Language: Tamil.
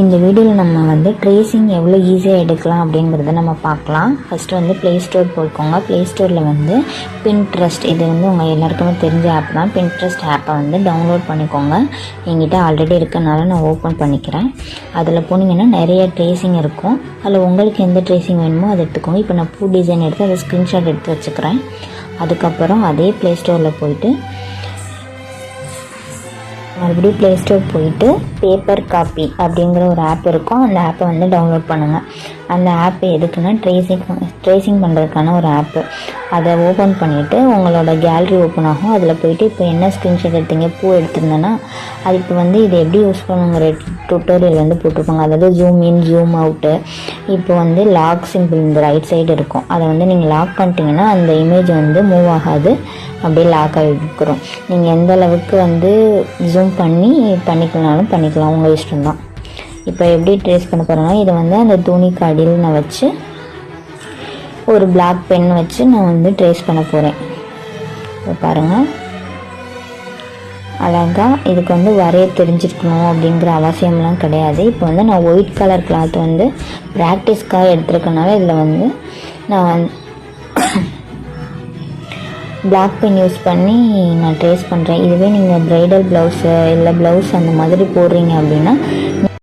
இந்த வீடியோவில் நம்ம வந்து ட்ரேசிங் எவ்வளோ ஈஸியாக எடுக்கலாம் அப்படிங்கிறத நம்ம பார்க்கலாம். ஃபஸ்ட்டு வந்து ப்ளே ஸ்டோர் போய்க்கோங்க ப்ளே ஸ்டோரில் வந்து பின்ட்ரெஸ்ட் இது வந்து உங்கள் எல்லாருக்குமே தெரிஞ்ச ஆப் தான். பின்ட்ரஸ்ட் ஆப்பை வந்து டவுன்லோட் பண்ணிக்கோங்க. எங்கிட்ட ஆல்ரெடி இருக்கனால நான் ஓப்பன் பண்ணிக்கிறேன். அதில் போனீங்கன்னா நிறைய ட்ரேசிங் இருக்கும். அதில் உங்களுக்கு எந்த ட்ரேசிங் வேணுமோ அதை எடுத்துக்கோங்க. இப்போ நான் பூ டிசைன் எடுத்து அதை ஸ்க்ரீன்ஷாட் எடுத்து வச்சுக்கிறேன். அதுக்கப்புறம் அதே ப்ளே ஸ்டோரில் போயிட்டு மறுபடியும் ப்ளே ஸ்டோர் போயிட்டு பேப்பர் காப்பி அப்படிங்கிற ஒரு ஆப் இருக்கும். அந்த ஆப்பை வந்து டவுன்லோட் பண்ணுங்கள் அந்த ஆப் எதுக்குன்னா ட்ரேசிங் ட்ரேசிங் பண்ணுறதுக்கான ஒரு ஆப்பு அதை ஓப்பன் பண்ணிவிட்டு உங்களோட கேலரி ஓப்பன் ஆகும். அதில் போயிட்டு இப்போ என்ன ஸ்க்ரீன்ஷாட் எடுத்தீங்க பூ எடுத்திருந்தேன்னா அது இப்போ வந்து இது எப்படி யூஸ் பண்ணுங்கிற டுட்டோரியல் வந்து போட்டிருப்பாங்க. அதாவது ஜூம் இன் ஜூம் அவுட்டு இப்போ வந்து லாக் சிம்பிள் இந்த ரைட் சைடு இருக்கும். அதை வந்து நீங்கள் லாக் பண்ணிட்டீங்கன்னா அந்த இமேஜ் வந்து மூவ் ஆகாது. அப்படியே லாக் ஆகிக்கிறோம் நீங்கள் எந்த அளவுக்கு வந்து ஜூம் பண்ணி பண்ணிக்கலனாலும் பண்ணிக்கலாம். உங்கள் இஷ்டம்தான். இப்போ எப்படி ட்ரேஸ் பண்ண போகிறேன்னா இதை வந்து அந்த துணிக்கு அடியில் நான் வச்சு ஒரு பிளாக் பென் வச்சு நான் வந்து ட்ரேஸ் பண்ண போகிறேன் இப்போ பாருங்கள் அழகாக இதுக்கு வந்து வரைய தெரிஞ்சிருக்கணும் அப்படிங்கிற அவசியம்லாம் கிடையாது. இப்போ வந்து நான் ஒயிட் கலர் கிளாத் வந்து ப்ராக்டிஸ்க்காக எடுத்துருக்கனால இதில் வந்து நான் வந்து பிளாக் பென் யூஸ் பண்ணி நான் ட்ரேஸ் பண்ணுறேன் இதுவே நீங்கள் ப்ரைடல் ப்ளவுஸு இல்லை ப்ளவுஸ் அந்த மாதிரி போடுறீங்க அப்படின்னா